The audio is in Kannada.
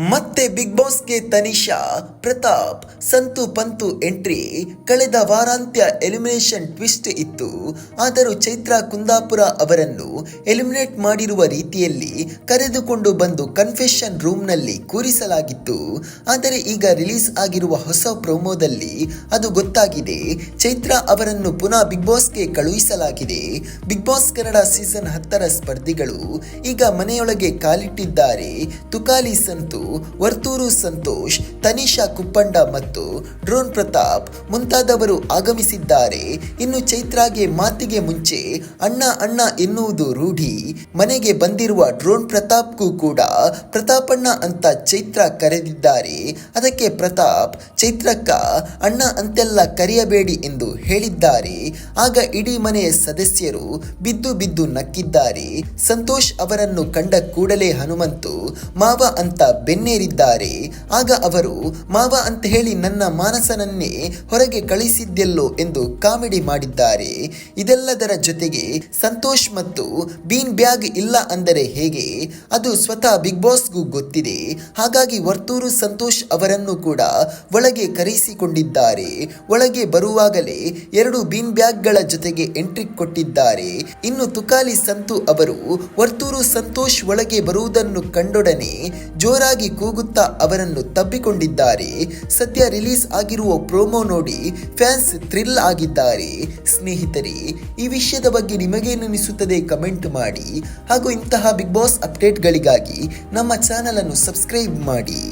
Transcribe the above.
ಮತ್ತೆ ಬಿಗ್ ಬಾಸ್ಗೆ ತನಿಷಾ, ಪ್ರತಾಪ್, ಸಂತು ಪಂತು ಎಂಟ್ರಿ ಕಳೆದ ವಾರಾಂತ್ಯ ಎಲಿಮಿನೇಷನ್ ಟ್ವಿಸ್ಟ್ ಇತ್ತು. ಆದರೂ ಚೈತ್ರ ಕುಂದಾಪುರ ಅವರನ್ನು ಎಲಿಮಿನೇಟ್ ಮಾಡಿರುವ ರೀತಿಯಲ್ಲಿ ಕರೆದುಕೊಂಡು ಬಂದು ಕನ್ಫೆಷನ್ ರೂಮ್ನಲ್ಲಿ ಕೂರಿಸಲಾಗಿತ್ತು. ಆದರೆ ಈಗ ರಿಲೀಸ್ ಆಗಿರುವ ಹೊಸ ಪ್ರೊಮೋದಲ್ಲಿ ಅದು ಗೊತ್ತಾಗಿದೆ. ಚೈತ್ರ ಅವರನ್ನು ಪುನಃ ಬಿಗ್ ಬಾಸ್ಗೆ ಕಳುಹಿಸಲಾಗಿದೆ. ಬಿಗ್ ಬಾಸ್ ಕನ್ನಡ ಸೀಸನ್ ಹತ್ತರ ಸ್ಪರ್ಧಿಗಳು ಈಗ ಮನೆಯೊಳಗೆ ಕಾಲಿಟ್ಟಿದ್ದಾರೆ. ತುಕಾಲಿ ಸಂತು ವರ್ತೂರು ಸಂತೋಷ್, ತನಿಷಾ ಕುಪ್ಪಂಡ ಮತ್ತು ಡ್ರೋನ್ ಪ್ರತಾಪ್ ಮುಂತಾದವರು ಆಗಮಿಸಿದ್ದಾರೆ. ಇನ್ನು ಚೈತ್ರಾಗೆ ಮಾತಿಗೆ ಮುಂಚೆ ಅಣ್ಣ ಅಣ್ಣ ಎನ್ನುವುದು ರೂಢಿ. ಮನೆಗೆ ಬಂದಿರುವ ಡ್ರೋನ್ ಪ್ರತಾಪ್ಗೂ ಕೂಡ ಪ್ರತಾಪಣ್ಣ ಅಂತ ಚೈತ್ರ ಕರೆದಿದ್ದಾರೆ. ಅದಕ್ಕೆ ಪ್ರತಾಪ್, ಚೈತ್ರಕ್ಕ, ಅಣ್ಣ ಅಂತೆಲ್ಲ ಕರೆಯಬೇಡಿ ಎಂದು ಹೇಳಿದ್ದಾರೆ. ಆಗ ಇಡೀ ಮನೆಯ ಸದಸ್ಯರು ಬಿದ್ದು ಬಿದ್ದು ನಕ್ಕಿದ್ದಾರೆ. ಸಂತೋಷ್ ಅವರನ್ನು ಕಂಡ ಕೂಡಲೇ ಹನುಮಂತು, ಮಾವ ಅಂತ ಬೆನ್ನೇರಿದ್ದಾರೆ. ಆಗ ಅವರು, ಮಾವ ಅಂತ ಹೇಳಿ ನನ್ನ ಮಾನಸನನ್ನೇ ಹೊರಗೆ ಕಳಿಸಿದ್ದೆಲ್ಲೋ ಎಂದು ಕಾಮಿಡಿ ಮಾಡಿದ್ದಾರೆ. ಇದೆಲ್ಲದರ ಜೊತೆಗೆ ಸಂತೋಷ್ ಮತ್ತು ಬೀನ್ ಬ್ಯಾಗ್ ಇಲ್ಲ ಅಂದರೆ ಹೇಗೆ? ಅದು ಸ್ವತಃ ಬಿಗ್ ಬಾಸ್ಗೂ ಗೊತ್ತಿದೆ. ಹಾಗಾಗಿ ವರ್ತೂರು ಸಂತೋಷ್ ಅವರನ್ನು ಕೂಡ ಒಳಗೆ ಕರೆಸಿಕೊಂಡಿದ್ದಾರೆ ಒಳಗೆ ಬರುವಾಗಲೇ ಎರಡು ಬೀನ್ ಬ್ಯಾಗ್ಗಳ ಜೊತೆಗೆ ಎಂಟ್ರಿ ಕೊಟ್ಟಿದ್ದಾರೆ. ಇನ್ನು ತುಕಾಲಿ ಸಂತು ಅವರು, ವರ್ತೂರು ಸಂತೋಷ್ ಒಳಗೆ ಬರುವುದನ್ನು ಕಂಡೊಡನೆ ಜೋರಾಗಿ ಕೂಗುತ್ತಾ ಅವರನ್ನು ತಬ್ಬಿಕೊಂಡಿದ್ದಾರೆ ಸದ್ಯ ರಿಲೀಸ್ ಆಗಿರುವ ಪ್ರೋಮೋ ನೋಡಿ ಫ್ಯಾನ್ಸ್ ಥ್ರಿಲ್ ಆಗಿದ್ದಾರೆ. ಸ್ನೇಹಿತರೆ, ಈ ವಿಷಯದ ಬಗ್ಗೆ ನಿಮಗೇನಿಸುತ್ತದೆ ಕಮೆಂಟ್ ಮಾಡಿ. ಹಾಗೂ ಇಂತಹ ಬಿಗ್ ಬಾಸ್ ಅಪ್ಡೇಟ್ಗಳಿಗಾಗಿ ನಮ್ಮ ಚಾನಲ್ ಅನ್ನು ಸಬ್ಸ್ಕ್ರೈಬ್ ಮಾಡಿ.